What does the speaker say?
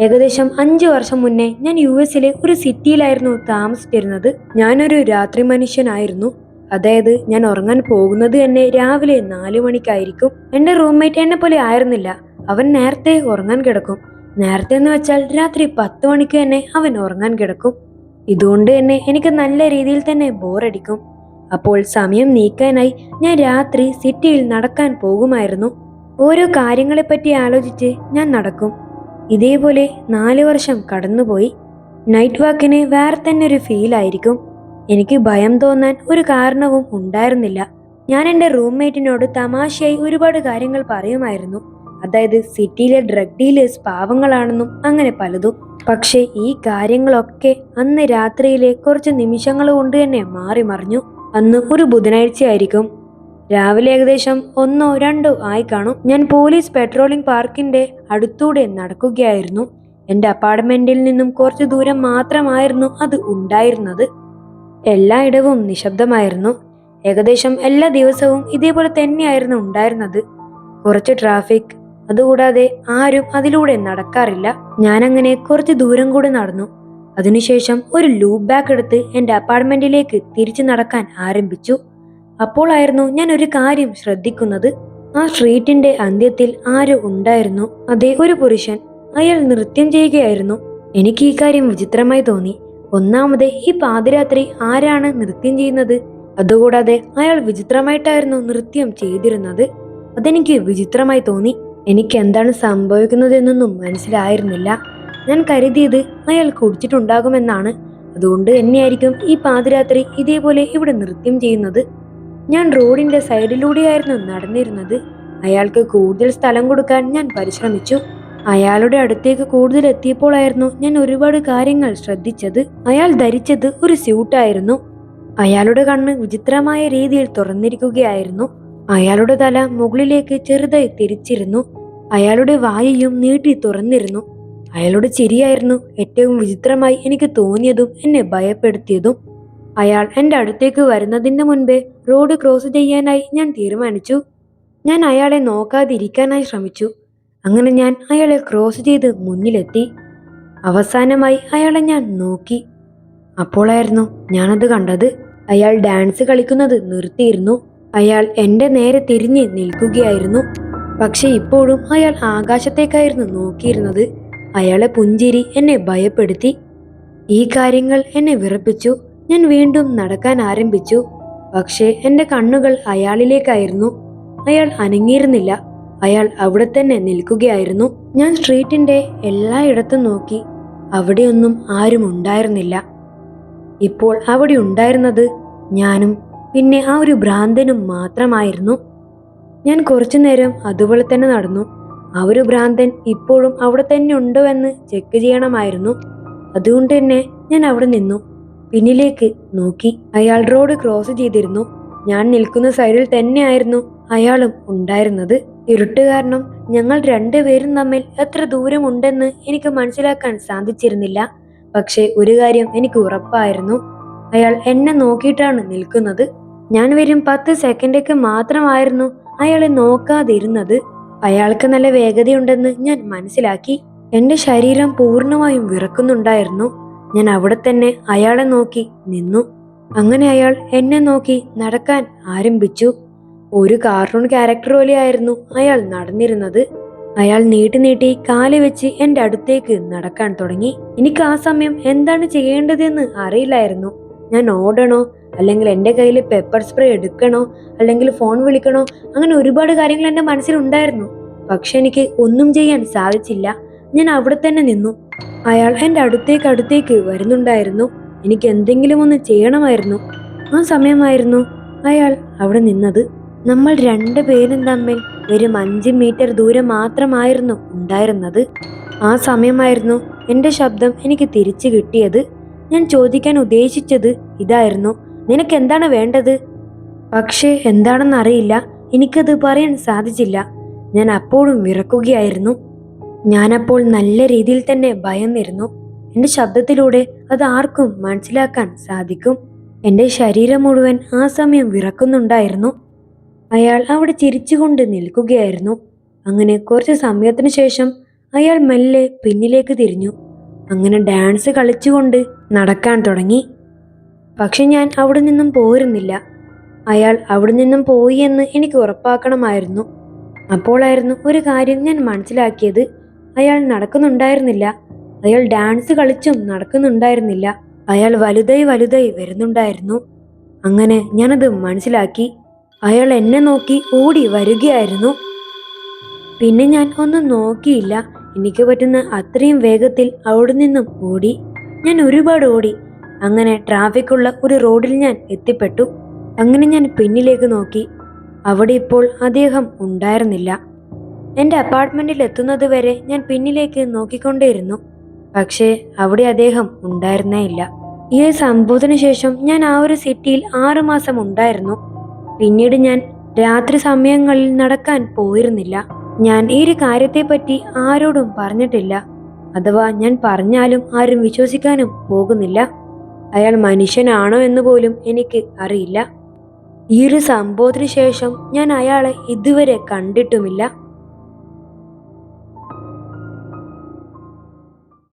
ഏകദേശം അഞ്ചു വർഷം മുന്നേ ഞാൻ യു എസിലെ ഒരു സിറ്റിയിലായിരുന്നു താമസിച്ചിരുന്നത്. ഞാനൊരു രാത്രി മനുഷ്യനായിരുന്നു. അതായത് ഞാൻ ഉറങ്ങാൻ പോകുന്നത് തന്നെ രാവിലെ നാലു മണിക്കായിരിക്കും. എന്റെ റൂംമേറ്റ് എന്നെ പോലെ ആയിരുന്നില്ല. അവൻ നേരത്തെ ഉറങ്ങാൻ കിടക്കും. നേരത്തെ എന്ന് വെച്ചാൽ രാത്രി പത്ത് മണിക്ക് തന്നെ അവൻ ഉറങ്ങാൻ കിടക്കും. ഇതുകൊണ്ട് തന്നെ എനിക്ക് നല്ല രീതിയിൽ തന്നെ ബോറടിക്കും. അപ്പോൾ സമയം നീക്കാനായി ഞാൻ രാത്രി സിറ്റിയിൽ നടക്കാൻ പോകുമായിരുന്നു. ഓരോ കാര്യങ്ങളെപ്പറ്റി ആലോചിച്ച് ഞാൻ നടക്കും. ഇതേപോലെ നാല് വർഷം കടന്നുപോയി. നൈറ്റ് വാക്കിന് വേറെ തന്നെ ഒരു ഫീൽ ആയിരിക്കും. എനിക്ക് ഭയം തോന്നാൻ ഒരു കാരണവും ഉണ്ടായിരുന്നില്ല. ഞാൻ എന്റെ റൂംമേറ്റിനോട് തമാശയായി ഒരുപാട് കാര്യങ്ങൾ പറയുമായിരുന്നു. അതായത് സിറ്റിയിലെ ഡ്രഗ് ഡീലേഴ്സ് പാവങ്ങളാണെന്നും അങ്ങനെ പലതും. പക്ഷേ ഈ കാര്യങ്ങളൊക്കെ അന്ന് രാത്രിയിലെ കുറച്ച് നിമിഷങ്ങൾ കൊണ്ട് തന്നെ മാറി മറിഞ്ഞു. അന്ന് ഒരു ബുധനാഴ്ചയായിരിക്കും. രാവിലെ ഏകദേശം ഒന്നോ രണ്ടോ ആയി കാണും. ഞാൻ പോലീസ് പെട്രോളിംഗ് പാർക്കിന്റെ അടുത്തൂടെ നടക്കുകയായിരുന്നു. എന്റെ അപ്പാർട്ട്മെന്റിൽ നിന്നും കുറച്ചു ദൂരം മാത്രമായിരുന്നു അത് ഉണ്ടായിരുന്നത്. എല്ലായിടവും നിശബ്ദമായിരുന്നു. ഏകദേശം എല്ലാ ദിവസവും ഇതേപോലെ തന്നെയായിരുന്നു ഉണ്ടായിരുന്നത്. കുറച്ച് ട്രാഫിക് അതുകൂടാതെ ആരും അതിലൂടെ നടക്കാറില്ല. ഞാനങ്ങനെ കുറച്ച് ദൂരം കൂടെ നടന്നു. അതിനുശേഷം ഒരു ലൂപ്പ് ബാക്ക് എടുത്ത് എന്റെ അപ്പാർട്ട്മെന്റിലേക്ക് തിരിച്ചു നടക്കാൻ ആരംഭിച്ചു. അപ്പോളായിരുന്നു ഞാൻ ഒരു കാര്യം ശ്രദ്ധിക്കുന്നത്. ആ സ്ട്രീറ്റിന്റെ അന്ത്യത്തിൽ ആരോ ഉണ്ടായിരുന്നു. അതേ ഒരു പുരുഷൻ. അയാൾ നൃത്യം ചെയ്യുകയായിരുന്നു. എനിക്ക് ഈ കാര്യം വിചിത്രമായി തോന്നി. ഒന്നാമത് ഈ പാതിരാത്രി ആരാണ് നൃത്യം ചെയ്യുന്നത്? അതുകൂടാതെ അയാൾ വിചിത്രമായിട്ടായിരുന്നു നൃത്യം ചെയ്തിരുന്നത്. അതെനിക്ക് വിചിത്രമായി തോന്നി. എനിക്ക് എന്താണ് സംഭവിക്കുന്നതെന്നൊന്നും മനസ്സിലായിരുന്നില്ല. ഞാൻ കരുതിയത് അയാൾ കുടിച്ചിട്ടുണ്ടാകുമെന്നാണ്. അതുകൊണ്ട് തന്നെയായിരിക്കും ഈ പാതിരാത്രി ഇതേപോലെ ഇവിടെ നൃത്യം ചെയ്യുന്നത്. ഞാൻ റോഡിന്റെ സൈഡിലൂടെയായിരുന്നു നടന്നിരുന്നത്. അയാൾക്ക് കൂടുതൽ സ്ഥലം കൊടുക്കാൻ ഞാൻ പരിശ്രമിച്ചു. അയാളുടെ അടുത്തേക്ക് കൂടുതൽ എത്തിയപ്പോഴായിരുന്നു ഞാൻ ഒരുപാട് കാര്യങ്ങൾ ശ്രദ്ധിച്ചത്. അയാൾ ധരിച്ചത് ഒരു സ്യൂട്ടായിരുന്നു അയാളുടെ കണ്ണ് വിചിത്രമായ രീതിയിൽ തുറന്നിരിക്കുകയായിരുന്നു. അയാളുടെ തല മുകളിലേക്ക് ചെറുതായി തിരിച്ചിരുന്നു. അയാളുടെ വായയും നീട്ടി തുറന്നിരുന്നു. അയാളുടെ ചിരിയായിരുന്നു ഏറ്റവും വിചിത്രമായി എനിക്ക് തോന്നിയതും എന്നെ ഭയപ്പെടുത്തിയതും. അയാൾ എന്റെ അടുത്തേക്ക് വരുന്നതിന് മുൻപേ റോഡ് ക്രോസ് ചെയ്യാനായി ഞാൻ തീരുമാനിച്ചു. ഞാൻ അയാളെ നോക്കാതിരിക്കാനായി ശ്രമിച്ചു. അങ്ങനെ ഞാൻ അയാളെ ക്രോസ് ചെയ്ത് മുന്നിലെത്തി. അവസാനമായി അയാളെ ഞാൻ നോക്കി. അപ്പോളായിരുന്നു ഞാനത് കണ്ടത്. അയാൾ ഡാൻസ് കളിക്കുന്നത് നിർത്തിയിരുന്നു. അയാൾ എന്റെ നേരെ തിരിഞ്ഞ് നിൽക്കുകയായിരുന്നു. പക്ഷെ ഇപ്പോഴും അയാൾ ആകാശത്തേക്കായിരുന്നു നോക്കിയിരുന്നത്. അയാളെ പുഞ്ചിരി എന്നെ ഭയപ്പെടുത്തി. ഈ കാര്യങ്ങൾ എന്നെ വിറപ്പിച്ചു. ഞാൻ വീണ്ടും നടക്കാൻ ആരംഭിച്ചു. പക്ഷേ എന്റെ കണ്ണുകൾ അയാളിലേക്കായിരുന്നു. അയാൾ അനങ്ങിയിരുന്നില്ല. അയാൾ അവിടെ തന്നെ നിൽക്കുകയായിരുന്നു. ഞാൻ സ്ട്രീറ്റിന്റെ എല്ലായിടത്തും നോക്കി. അവിടെയൊന്നും ആരും ഉണ്ടായിരുന്നില്ല. ഇപ്പോൾ അവിടെ ഉണ്ടായിരുന്നത് ഞാനും പിന്നെ ആ ഒരു ഭ്രാന്തനും മാത്രമായിരുന്നു. ഞാൻ കുറച്ചു നേരം അതുപോലെ തന്നെ നടന്നു. ആ ഒരു ഭ്രാന്തൻ ഇപ്പോഴും അവിടെ തന്നെ ഉണ്ടോ എന്ന് ചെക്ക് ചെയ്യണമായിരുന്നു. അതുകൊണ്ട് തന്നെ ഞാൻ അവിടെ നിന്നു. പിന്നിലേക്ക് നോക്കി. അയാൾ റോഡ് ക്രോസ് ചെയ്തിരുന്നു. ഞാൻ നിൽക്കുന്ന സൈഡിൽ തന്നെയായിരുന്നു അയാളും ഉണ്ടായിരുന്നത്. ഇരുട്ട് കാരണം ഞങ്ങൾ രണ്ടുപേരും തമ്മിൽ എത്ര ദൂരമുണ്ടെന്ന് എനിക്ക് മനസ്സിലാക്കാൻ സാധിച്ചിരുന്നില്ല. പക്ഷേ ഒരു കാര്യം എനിക്ക് ഉറപ്പായിരുന്നു. അയാൾ എന്നെ നോക്കിയിട്ടാണ് നിൽക്കുന്നത്. ഞാൻ വരും പത്ത് സെക്കൻഡൊക്കെ മാത്രമായിരുന്നു അയാളെ നോക്കാതിരുന്നത്. അയാൾക്ക് നല്ല വേഗതയുണ്ടെന്ന് ഞാൻ മനസ്സിലാക്കി. എന്റെ ശരീരം പൂർണമായും വിറക്കുന്നുണ്ടായിരുന്നു. ഞാൻ അവിടെ തന്നെ അയാളെ നോക്കി നിന്നു. അങ്ങനെ അയാൾ എന്നെ നോക്കി നടക്കാൻ ആരംഭിച്ചു. ഒരു കാർട്ടൂൺ ക്യാരക്ടർ പോലെയായിരുന്നു അയാൾ നടന്നിരുന്നത്. അയാൾ നീട്ടി നീട്ടി കാൽ വെച്ച് എന്റെ അടുത്തേക്ക് നടക്കാൻ തുടങ്ങി. എനിക്ക് ആ സമയം എന്താണ് ചെയ്യേണ്ടതെന്ന് അറിയില്ലായിരുന്നു. ഞാൻ ഓടണോ? അല്ലെങ്കിൽ എന്റെ കയ്യിൽ പെപ്പർ സ്പ്രേ എടുക്കണോ? അല്ലെങ്കിൽ ഫോൺ വിളിക്കണോ? അങ്ങനെ ഒരുപാട് കാര്യങ്ങൾ എന്റെ മനസ്സിലുണ്ടായിരുന്നു. പക്ഷെ എനിക്ക് ഒന്നും ചെയ്യാൻ സാധിച്ചില്ല. ഞാൻ അവിടെ തന്നെ നിന്നു. അയാൾ എന്റെ അടുത്തേക്ക് അടുത്തേക്ക് വരുന്നുണ്ടായിരുന്നു. എനിക്ക് എന്തെങ്കിലും ഒന്ന് ചെയ്യണമായിരുന്നു. ആ സമയമായിരുന്നു അയാൾ അവിടെ നിന്നത്. നമ്മൾ രണ്ടു പേരും തമ്മിൽ വെറും അഞ്ച് മീറ്റർ ദൂരം മാത്രമായിരുന്നു ഉണ്ടായിരുന്നത്. ആ സമയമായിരുന്നു എന്റെ ശബ്ദം എനിക്ക് തിരിച്ചു കിട്ടിയത്. ഞാൻ ചോദിക്കാൻ ഉദ്ദേശിച്ചത് ഇതായിരുന്നു. നിനക്ക് എന്താണ് വേണ്ടത്? പക്ഷേ എന്താണെന്ന് അറിയില്ല. എനിക്കത് പറയാൻ സാധിച്ചില്ല. ഞാൻ അപ്പോഴും വിറക്കുകയായിരുന്നു. ഞാനപ്പോൾ നല്ല രീതിയിൽ തന്നെ ഭയന്നിരുന്നു. എന്റെ ശബ്ദത്തിലൂടെ അത് ആർക്കും മനസ്സിലാക്കാൻ സാധിക്കും. എന്റെ ശരീരം മുഴുവൻ ആ സമയം വിറക്കുന്നുണ്ടായിരുന്നു. അയാൾ അവിടെ ചിരിച്ചുകൊണ്ട് നിൽക്കുകയായിരുന്നു. അങ്ങനെ കുറച്ച് സമയത്തിന് ശേഷം അയാൾ മെല്ലെ പിന്നിലേക്ക് തിരിഞ്ഞു. അങ്ങനെ ഡാൻസ് കളിച്ചുകൊണ്ട് നടക്കാൻ തുടങ്ങി. പക്ഷെ ഞാൻ അവിടെ നിന്നും പോരുന്നില്ല. അയാൾ അവിടെ നിന്നും പോയി എന്ന് എനിക്ക് ഉറപ്പാക്കണമായിരുന്നു. അപ്പോളായിരുന്നു ഒരു കാര്യം ഞാൻ മനസ്സിലാക്കിയത്. അയാൾ നടക്കുന്നുണ്ടായിരുന്നില്ല. അയാൾ ഡാൻസ് കളിച്ചും നടക്കുന്നുണ്ടായിരുന്നില്ല. അയാൾ വലുതായി വലുതായി വരുന്നുണ്ടായിരുന്നു. അങ്ങനെ ഞാനത് മനസ്സിലാക്കി. അയാൾ എന്നെ നോക്കി ഓടി വരികയായിരുന്നു. പിന്നെ ഞാൻ ഒന്നും നോക്കിയില്ല. എനിക്ക് പറ്റുന്ന അത്രയും വേഗത്തിൽ അവിടെ നിന്നും ഓടി. ഞാൻ ഒരുപാട് ഓടി. അങ്ങനെ ട്രാഫിക് ഉള്ള ഒരു റോഡിൽ ഞാൻ എത്തിപ്പെട്ടു. അങ്ങനെ ഞാൻ പിന്നിലേക്ക് നോക്കി. അവിടെ ഇപ്പോൾ അദ്ദേഹം ഉണ്ടായിരുന്നില്ല. എന്റെ അപ്പാർട്ട്മെന്റിൽ എത്തുന്നത് വരെ ഞാൻ പിന്നിലേക്ക് നോക്കിക്കൊണ്ടേയിരുന്നു. പക്ഷേ അവിടെ അദ്ദേഹം ഉണ്ടായിരുന്നേ ഇല്ല. ഈ സംഭവത്തിന് ശേഷം ഞാൻ ആ ഒരു സിറ്റിയിൽ ആറുമാസം ഉണ്ടായിരുന്നു. പിന്നീട് ഞാൻ രാത്രി സമയങ്ങളിൽ നടക്കാൻ പോയിരുന്നില്ല. ഞാൻ ഈ ഒരു കാര്യത്തെപ്പറ്റി ആരോടും പറഞ്ഞിട്ടില്ല. അഥവാ ഞാൻ പറഞ്ഞാലും ആരും വിശ്വസിക്കാനും പോകുന്നില്ല. അയാൾ മനുഷ്യനാണോ എന്ന് പോലും എനിക്ക് അറിയില്ല. ഈ ഒരു സംഭവത്തിന് ശേഷം ഞാൻ അയാളെ ഇതുവരെ കണ്ടിട്ടുമില്ല.